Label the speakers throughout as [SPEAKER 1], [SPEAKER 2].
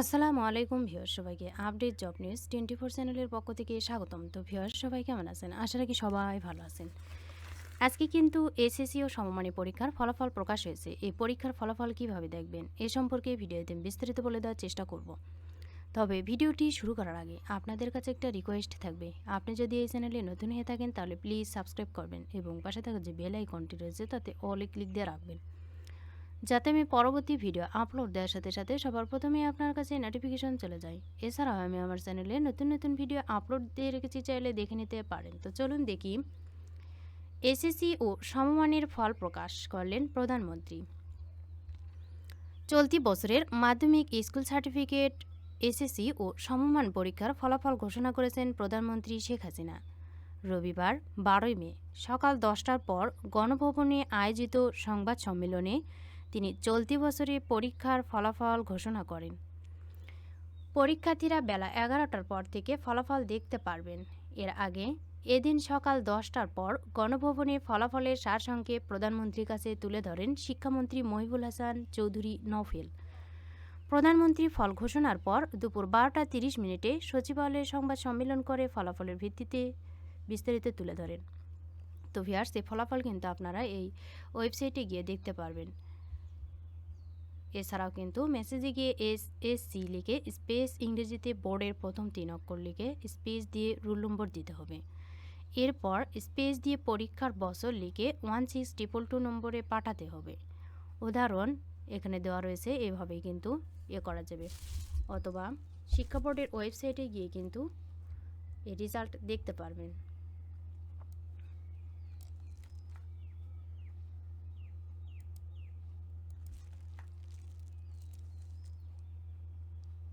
[SPEAKER 1] আসসালামু আলাইকুম ভিউয়ার সবাইকে update job news twenty four চ্যানেলের পক্ষ থেকে স্বাগতম। তো ভিউয়ার সবাই কেমন আছেন? আশা রাখি সবাই ভালো আছেন। আজকে কিন্তু এসএসসি ও সমমানী পরীক্ষার ফলাফল প্রকাশ হয়েছে। এই পরীক্ষার ফলাফল কীভাবে দেখবেন? এ সম্পর্কে ভিডিওতে বিস্তারিত বলে দেওয়ার চেষ্টা করব। তবে ভিডিওটি শুরু করার আগে আপনাদের কাছে একটা রিকোয়েস্ট থাকবে। আপনি যদি এই চ্যানেলে নতুন হয়ে থাকেন, তাহলে প্লিজ সাবস্ক্রাইব করবেন এবং পাশে থাকা যে বেল আইকনটি রয়েছে, তাতে অলে ক্লিক দিয়ে রাখবেন। যাতে আমি পরবর্তী ভিডিও আপলোড দেওয়ার সাথে সাথে সবার প্রথমেই আপনার কাছে নোটিফিকেশন চলে যায়। এছাড়াও আমি আমার চ্যানেলে নতুন নতুন ভিডিও আপলোড দিয়ে রেখেছি, চাইলে দেখে নিতে পারেন। তো চলুন দেখি। এসএসসি ও সমমানের ফল প্রকাশ করলেন প্রধানমন্ত্রী। চলতি বছরের মাধ্যমিক স্কুল সার্টিফিকেট এসএসসি ও সমমান পরীক্ষার ফলাফল ঘোষণা করেছেন প্রধানমন্ত্রী শেখ হাসিনা। রবিবার বারোই মে সকাল দশটার পর গণভবনে আয়োজিত সংবাদ সম্মেলনে তিনি চলতি বছরে পরীক্ষার ফলাফল ঘোষণা করেন। পরীক্ষার্থীরা বেলা এগারোটার পর থেকে ফলাফল দেখতে পারবেন। এর আগে এদিন সকাল দশটার পর গণভবনে ফলাফলের সারসংক্ষেপ প্রধানমন্ত্রীর কাছে তুলে ধরেন শিক্ষামন্ত্রী মহিবুল হাসান চৌধুরী নৌফেল প্রধানমন্ত্রী ফল ঘোষণার পর দুপুর বারোটা তিরিশ মিনিটে সচিবালয়ে সংবাদ সম্মেলন করে ফলাফলের ভিত্তিতে বিস্তারিত তুলে ধরেন। তো ভিয়ার্স এই ফলাফল কিন্তু আপনারা এই ওয়েবসাইটে গিয়ে দেখতে পারবেন। এছাড়াও কিন্তু মেসেজে গিয়ে এস এস, সি লিখে স্পেস ইংরেজিতে বোর্ডের প্রথম তিন অক্ষর লিখে স্পেস দিয়ে রুল নম্বর দিতে হবে। এরপর স্পেস দিয়ে পরীক্ষার বছর লিখে ওয়ান সিক্স ট্রিপল টু নম্বরে পাঠাতে হবে। উদাহরণ এখানে দেওয়া রয়েছে, এভাবেই কিন্তু এ করা যাবে। অথবা শিক্ষা বোর্ডের ওয়েবসাইটে গিয়ে কিন্তু এই রেজাল্ট দেখতে পারবেন।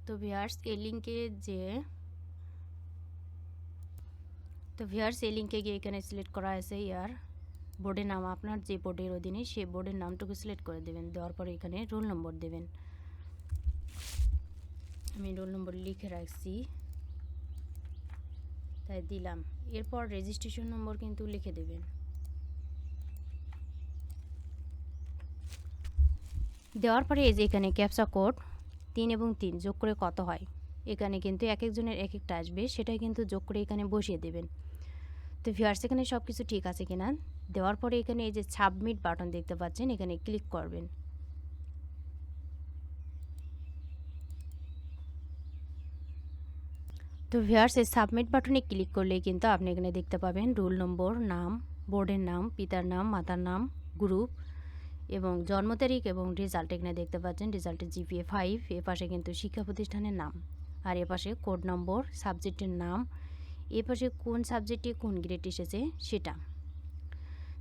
[SPEAKER 1] তো ভিয়ার্স এই লিঙ্কে যে তো ভিয়ার্স এই লিঙ্কে গিয়ে এখানে সিলেক্ট করা আছে ইয়ার বোর্ডের নাম। আপনার যে বোর্ডের অধীনে সেই বোর্ডের নামটুকু সিলেক্ট করে দেবেন। দেওয়ার পরে এখানে রোল নম্বর দেবেন। আমি রোল নম্বর লিখে রাখছি। তাই দিলাম। এরপর রেজিস্ট্রেশন নম্বর কিন্তু লিখে দেবেন। দেওয়ার পরে এই যে এখানে ক্যাপসা কোড তিন এবং তিন, যোগ করে কত হয়? এখানে কিন্তু এক একজনের এক একটা আসবে, সেটাই কিন্তু যোগ করে এখানে বসিয়ে দেবেন। তো ভিউয়ার্স এখানে সব কিছু ঠিক আছে কিনা? দেওয়ার পরে এখানে এই যে সাবমিট বাটন দেখতে পাচ্ছেন, এখানে ক্লিক করবেন। তো ভিউয়ার্স এই সাবমিট বাটনে ক্লিক করলে কিন্তু আপনি এখানে দেখতে পাবেন রোল নম্বর নাম বোর্ডের নাম, পিতার নাম, মাতার নাম গ্রুপ এবং জন্ম তারিখ এবং রেজাল্ট এখানে দেখতে পাচ্ছেন রেজাল্টের জিপিএ ফাইভ এ পাশে কিন্তু শিক্ষা প্রতিষ্ঠানের নাম। আর এ পাশে কোড নম্বর সাবজেক্টের নাম, এ পাশে কোন সাবজেক্টে কোন গ্রেড এসেছে সেটা।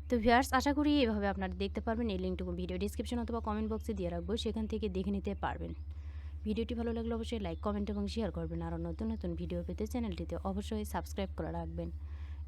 [SPEAKER 1] তো ভিউয়ার্স আশা করি এভাবে আপনারা দেখতে পারবেন। এই লিঙ্কটুকু ভিডিও ডিসক্রিপশন অথবা কমেন্ট বক্সে দিয়ে রাখব, সেখান থেকে দেখে নিতে পারবেন। ভিডিওটি ভালো লাগলে অবশ্যই লাইক কমেন্ট এবং শেয়ার করবেন। আরও নতুন নতুন ভিডিও পেতে চ্যানেলটিতে অবশ্যই সাবস্ক্রাইব করে রাখবেন।